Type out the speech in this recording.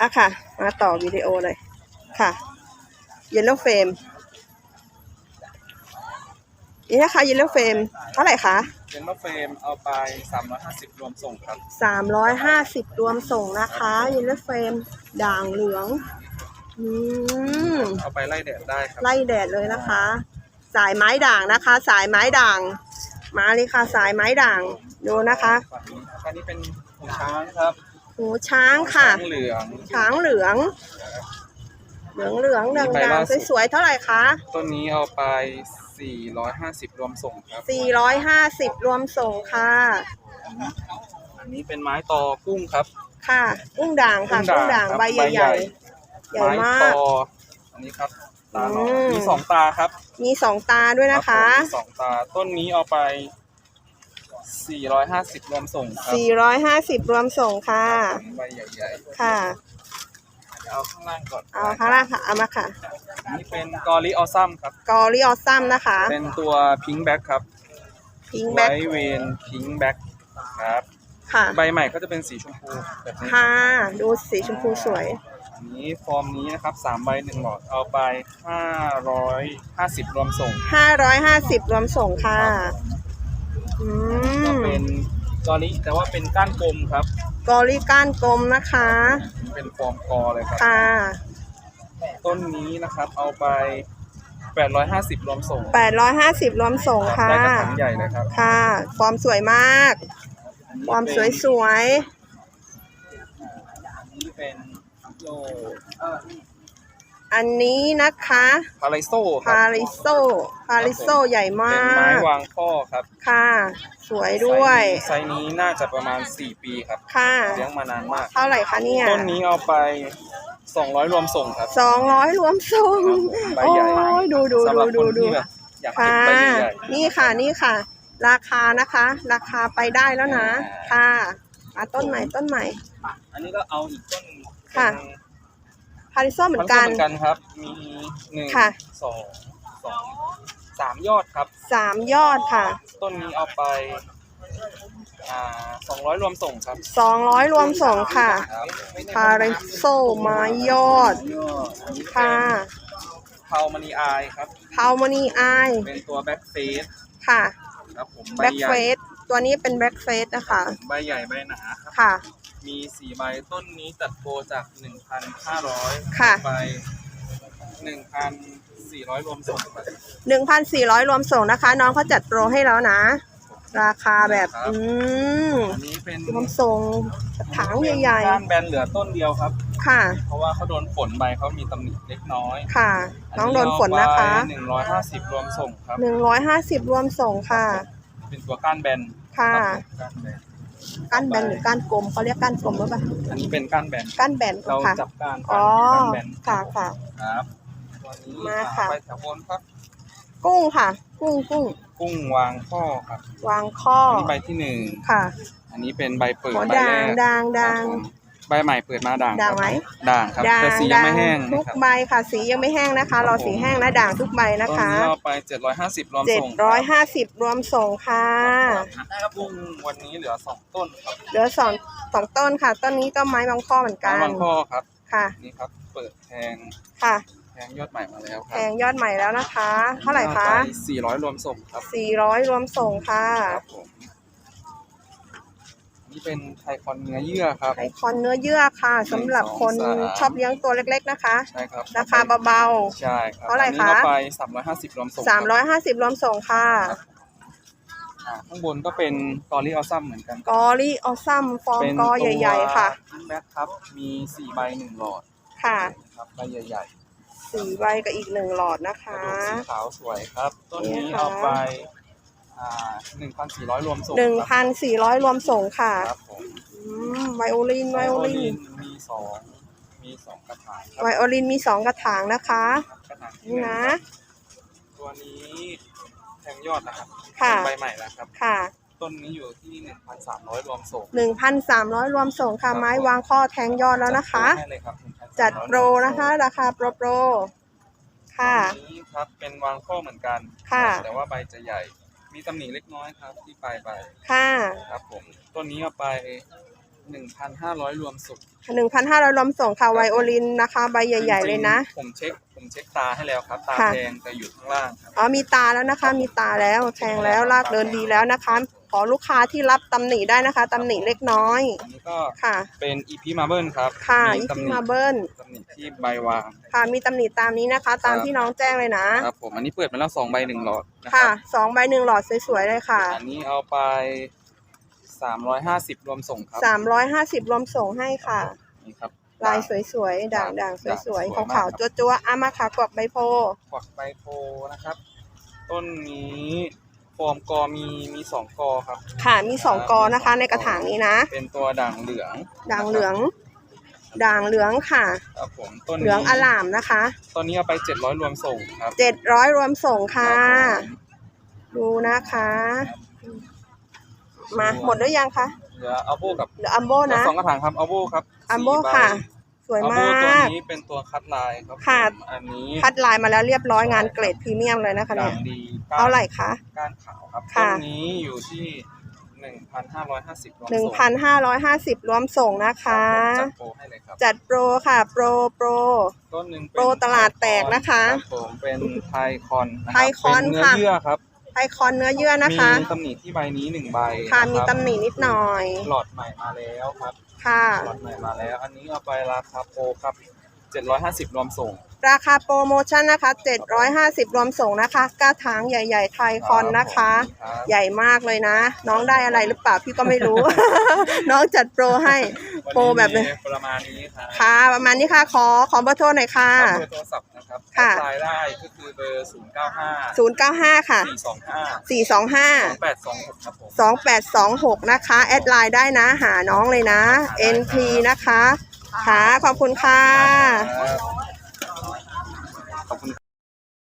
อะค่ะ มาต่อวิดีโอเลยค่ะ Yellow Frame นี่นะคะ Yellow Frame เท่าไหร่คะเป็นมะเฟรมเอาไป 350 รวมส่งครับ 350 รวมส่งนะคะ Yellow Frame ด่างเหลืองอืมเอาไปไล่แดดได้ครับ ไล่แดดเลยนะคะ สายไม้ด่างนะคะ สายไม้ด่าง มาเลยค่ะสายไม้ด่างดูนะคะฝั่งนี้ครับอันนี้เป็นหูช้างครับ หูช้างค่ะช้างเหลือง ช้างเหลือง เหลืองเหลืองๆมีด่างใบด่างล่าสุด สวยๆเท่าไหร่คะต้นนี้เอาไป 450 รวมส่งครับ 450 รวมส่งค่ะ อันนี้เป็นไม้ตอกุ้งครับ ค่ะ กุ้งด่างค่ะ กุ้งด่างครับใบใหญ่ๆใหญ่ไม้มาก ตออันนี้ครับตาน้อยอืม มีสองตาครับมีสองตาด้วยนะคะ รับผมมีสองตาต้นนี้เอาไป 450 รวมส่งครับ450 รวมส่งค่ะ ใบใหญ่ค่ะๆเดี๋ยวเอาข้างล่างก่อนเอาข้างล่างค่ะ เอามาค่ะ อันนี้เป็นกอริออซัมครับ กอริออซัมนะคะ เป็นตัวพิงค์แบ็กครับพิงไวแบ็คเวนพิงค์แบ็กครับ ค่ะ ใบใหม่ก็จะเป็นสีชมพูแบบนี้ค่ะ ดูสีชมพูสวย อันนี้ฟอร์มนี้นะครับสามใบหนึ่งหลอดเอาไปห้าร้อยห้าสิบรวมส่ง 550 รวมส่งค่ะ อืก็มเป็นกอริแต่ว่าเป็นก้านกลมครับ กอริก้านกลมนะคะเป็นฟอร์มกอเลยครับ ค่ะต้นนี้นะครับเอาไปแปดร้อยห้าสิบรวมส่ง850รวมส่งค่ะ ได้กระถางใหญ่เลยครับค่ะ ฟอร์มสวยมาก ฟอร์มสวยสวยอันนี้เป็นโลๆอันนี้นะคะพาราโซคพารับริโซ พาริโซใหญ่มาเป็นไม้ก วางข้อครับค่ะ สวยด้วยไซส์นี้น่าจะประมาณ 4 ปีครับ ค่ะ เลี้ยงมานานมาก เท่าไหร่คะเนี่ยต้นนี้เอาไป 200 รวมส่งครับ สองร้อยรวมส่งใบโอ้ใหญ่ ยดูดูสำหดูรับดูคนดูที่แบบอยากเก็บค่ะใบใหญ่นี่ค่ะนี่ค่ะ ราคานะคะ ราคาไปได้แล้วนะ ค่ะมาต้นใหม่ต้นใหม่ ๆอันนี้ก็เอาอีกต้นค่ะเป็นพาริโซเหมือนกันเหมือนกันครับ มีหนึ่งค่ะ สองสอง สามยอดครับ สามยอดค่ะ ต้นนี้เอาไปอ่าสองร้อยรวมส่งครับสองร้อยรวมส่งค่ะ ครับพาริโซไม้ยอด อันนี้เป็นค่ะเทามณีอายครับ พาวมานีอายเป็นตัวแบ็คเฟสค่ะ ครับผมใบแบ็กใหญ่เฟส ตัวนี้เป็นแบ็กเฟสนะคะ ใบใหญ่ใบหนาครับ ค่ะ มีสี่ใบต้นนี้จัดโปรจาก1,500ค่ะ ไป 1,400 รวมส่งไป1,400รวมส่งนะคะ น้องเขาจัดโปรให้แล้วนะ ราคาแบบครับอืมอันนี้เป็นรวมส่งกระถางใหญ่ก้านแบนเหลือต้นเดียวครับ ๆ ค่ะ เพราะว่าเขาโดนฝนใบเขามีตำหนิเล็กน้อยค่ะ น้องโดนฝนนะคะ หนึ่งร้อยห้าสิบรวมส่งครับ150รวมส่งค่ะ เป็นตัวก้านแบนค่ะครับผมก้านแบนก้านแบนหรือก้านกลมเขาเรียกก้านกลมหรือเปล่าอันนี้เป็นก้านแบน ก้านแบนเราค่ะ จับก้านอ๋อ ก้านแบนค่ะค่ะ ครับตัวนี้ มาค่ะ ไปแถวบนครับ กุ้งค่ะ กุ้งกุ้งกุ้งวางข้อครับวางข้ออันนี้ใบที่หนึ่งค่ะอันนี้เป็นใบเปิดหัวใบแรด่างกด่างด่าง ครับผมใบใหม่เปิดมาด่างด่างครับไหมด่างครับด่างแต่สียังไม่แห้งทุนะกครับ ใบค่ะ สียังไม่แห้งนะคะ รอสีแห้งนะด่างทุกใบนะต้นคะนี้เอาไป 750 รวมเจ็ดส่งร้อยห้าสิบรวมส่งค่ะ ครับกุ้งวันนี้เหลือ 2 ต้นครับเหลือสองสองต้นค่ะ ต้นนี้ก็ไม้บางข้อเหมือนกัน้ำนมันข้อครับค่ะ นี่ครับ เปิดแทงค่ะ แทงยอดใหม่มาแล้วคแพรับงยอดใหม่แล้วนะคะ เท่าไหร่คะอไป400รวมส่งครับสี่ร้อยรวมส่งค่ะครับผมนี่เป็นไทคอนเนื้อเยื่อครับ ไอคอนเนื้อเยื่อค่ะสำหรับคนหนึ่งสองสาม ชอบเลี้ยงตัวเล็กๆนะคะ ใช่ครับราคาเบา ใช่ครับเท่าไหร่อันนี้คะก็ไป350รวมส่งๆสามร้อยห้าสิบรวมส่งค่ะ อ่าข้างบนก็เป็นกอริออซัมเหมือนกันกอรี่ออซัมฟอร์มเป็นกอใหญ่ ๆ ค่ะ แบ็คครับมีสี่ใบหนึ่งหลอดค่ะครับใบใหญ่ สี่ใบกับอีกหนึ่งหลอดนะๆกระคะ ดูกสีขาวสวยครับ ต้นนี้นี่ค่ะ เอาไปอ่าหนึ่งพันสี่ร้อยรวมส่งหนึ่งครับพันสี่ร้อยรวมส่งค่ะครับผมอืมไวโอลินไวโอลินมีสองมีสองกระถางครัไวโอลินมีสองกระถางนะคะ กระถางที่นี่หงนะตัวนี้แทงยอดนะครับค่ะ เป็นใบใหม่แล้วครับ ค่ะต้นนี้อยู่ที่หนึ่งพันสามร้อยรวมส่งหนึ่งพันสามร้อยรวมส่งค่ะไม้วางข้อแทงยอดแล้วนะคะ จัดโปรให้เลยครับ1,300 จัดโปรนะคะ ราคาโปรโปรค่ะตัวนี้ครับเป็นวางข้อเหมือนกันค่ะ แต่ว่าใบจะใหญ่ มีตำหนิเล็กน้อยครับที่ปลายใบค่ะ ครับผมต้นนี้เอาไป หนึ่งพันห้าร้อยรวมสุกหนึ่งพันห้าร้อยรวมส่งค่ะไวโอลินนะคะ ใบใหญ่ ๆ เลยนะ จริงๆผมเช็คผมเช็คตาให้แล้วครับ ตาค่ะ แดงจะอยู่ข้างล่างครับ อ๋อมีตาแล้วนะคะ มีตาแล้วแทงแล้วลากเดินดีแล้วนะคะ ขอลูกค้าที่รับตำหนิได้นะคะตำหนิเล็กน้อยอันนี้ก็ค่ะ เป็นอีพีมาเบิลครับค่ะมีอีตำพีหนิมาเบิลตำหนิที่ใบวาง ค่ะมีตำหนิตามนี้นะคะ ตามครับ ที่น้องแจ้งเลยนะครับผมอันนี้เปิดมาแล้วสองใบหนึ่งหลอดนะคค่ะรับสองใบหนึ่งหลอดสวยๆเลยค่ะ อันนี้เอาไป สามร้อยห้าสิบรวมส่งครับ สามร้อยห้าสิบรวมส่งให้ค่ะ นี่ครับลายสวยๆ ด่างๆด่างสวยสวยๆมากขาวครับๆจั๊วๆอามาขากวักใบโพขวักใบโพนะครับ ต้นนี้ฟอร์มกอมีมีสองกอครับ ค่ะมีสองกอนะคะ ในกระถางนี้นะ เป็นตัวด่างเหลือง ด่างเหลือง ด่างเหลืองค่ะครับผมต้นนี้เหลืองอลามนะคะต้นนี้เอาไปเจ็ดร้อยรวมส่งครับเจ็ดร้อยรวมส่งค่ะรับผมดูนะคะ มาหมดหรือยังคะเหลืออัลโบกับเหลืออัมโบนะสองกระถางครับอัลโบครับอัมโบสี่ใค่ะ สวยอัลมาโบตัวก นี้เป็นตัวคัดลายครับค่ะผมอันนี้คัดลายมาแล้วเรียบร้อยงานเกรดพรีเมียมเลยนะคะด่าเนี่ยงดีก้นเอาไหร่คะ ก้านขาวครับค่ะ ต้นนี้อยู่ที่หนึ่งพันห้าร้อยห้าสิบรวมหนึ่งส่งพันห้าร้อยห้าสิบรวมส่งนะคะ จัดโปรให้เลยครับ จัดโปรค่ะ โปรโปร ต้นหนึ่งเป็นโปรตลาดแตกนะคะรับผมเป็นไทคอนนะรับไทคอนเป็นเนื้อค่ะเยื่อครับ ไอคอนเนื้อเยื่อนะคะ มีตำหนิที่ใบนี้หนึ่งใบค่ะนรับมีตำหนินิดหน่อย หลอดใหม่มาแล้วครับ ค่ะ หลอดใหม่มาแล้ว อันนี้เอาไปราคาโปรครับเจ็ดร้อยห้าสิบรวมส่ง ราคาโปรโมชั่นนะคะ 750 รวมส่งนะคะกระถางใหญ่ ๆ ไทยคอนนะคะครับใหญ่มากเลยนะ น้องได้อะไรหรือเปล่าพี่ก็ไม่รู้ น้องจัดโปรให้วันนี้โปรแบบมีประมาณนี้ครับค่ะ ประมาณนี้ค่ะขอขอเบอร์โทรหน่อยค่ะเบอร์โทรศัพท์นะ ครับค่ะรายได้ก็คือเบอร์ศูนย์เก้าห้า095ค่ะสี่สองห้า425แปดสองหกครับผม2826นะคะ แอดไลน์ได้นะหาน้องเลยนะ NP นะคะค่ะขอบคุณค่ะครับ